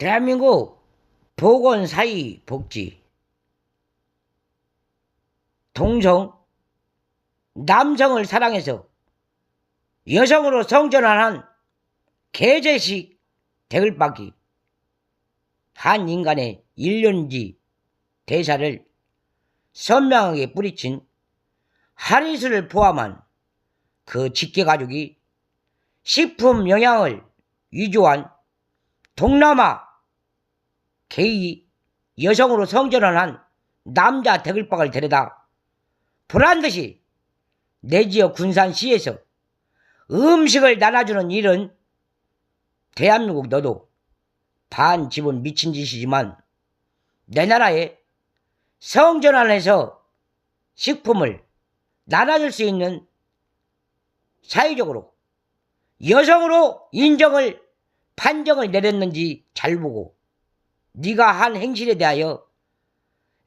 대한민국 보건사회 복지 동성 남성을 사랑해서 여성으로 성전환한 개제식 대글박이 한 인간의 일년지 대사를 선명하게 뿌리친 하리수를 포함한 그 직계가족이 식품 영양을 위조한 동남아 게이 여성으로 성전환한 남자 대글박을 데려다 보란듯이 내 지역 군산시에서 음식을 나눠주는 일은 대한민국 너도 반 지분 미친 짓이지만 내 나라에 성전환해서 식품을 나눠줄 수 있는 사회적으로 여성으로 인정을 판정을 내렸는지 잘 보고 네가 한 행실에 대하여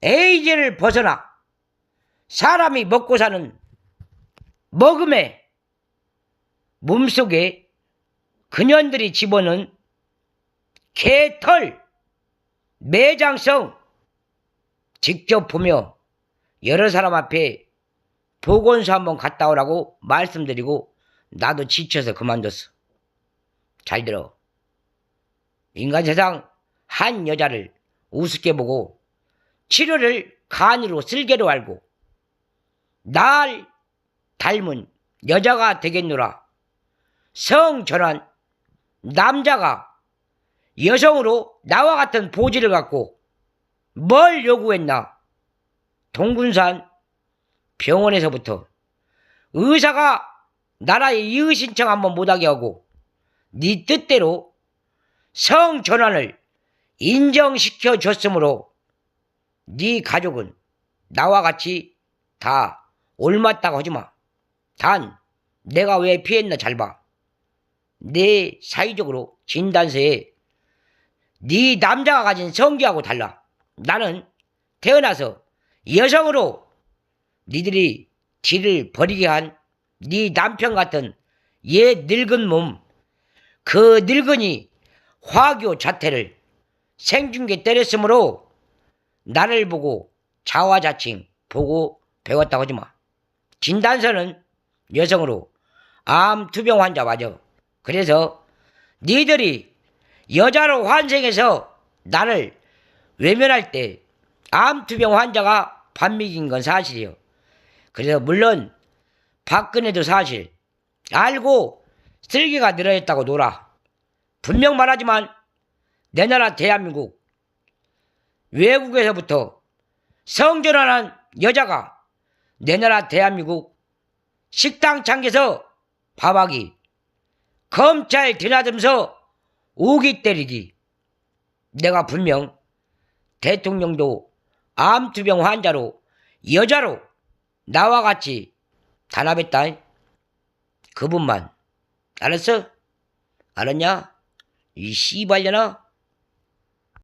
에이즈를 벗어나 사람이 먹고 사는 먹음에 몸속에 그년들이 집어넣은 개털 매장성 직접 보며 여러 사람 앞에 보건소 한번 갔다 오라고 말씀드리고 나도 지쳐서 그만뒀어. 잘 들어. 인간 세상 한 여자를 우습게 보고 치료를 간으로 쓸개로 알고 날 닮은 여자가 되겠노라. 성전환 남자가 여성으로 나와 같은 보지를 갖고 뭘 요구했나? 동군산 병원에서부터 의사가 나라에 이의 신청 한번 못하게 하고 네 뜻대로 성전환을 인정시켜 줬으므로 네 가족은 나와 같이 다 옮았다고 하지마. 단 내가 왜 피했나 잘 봐. 내 사회적으로 진단서에 네 남자가 가진 성기하고 달라. 나는 태어나서 여성으로 니들이 지를 버리게 한 네 남편 같은 얘 늙은 몸, 그 늙은이 화교 자태를 생중계 때렸으므로 나를 보고 자화자칭 보고 배웠다고 하지 마. 진단서는 여성으로 암 투병 환자 맞아. 그래서 니들이 여자로 환생해서 나를 외면할 때 암 투병 환자가 반미긴 건 사실이요. 그래서 물론 박근혜도 사실 알고 슬기가 늘어졌다고 놀아. 분명 말하지만 내 나라 대한민국 외국에서부터 성전환한 여자가 내 나라 대한민국 식당 창에서 밥하기 검찰 드나들면서 우기 때리기 내가 분명 대통령도 암투병 환자로 여자로 나와 같이 단합했다. 그분만 알았어? 알았냐? 이 씨발려나?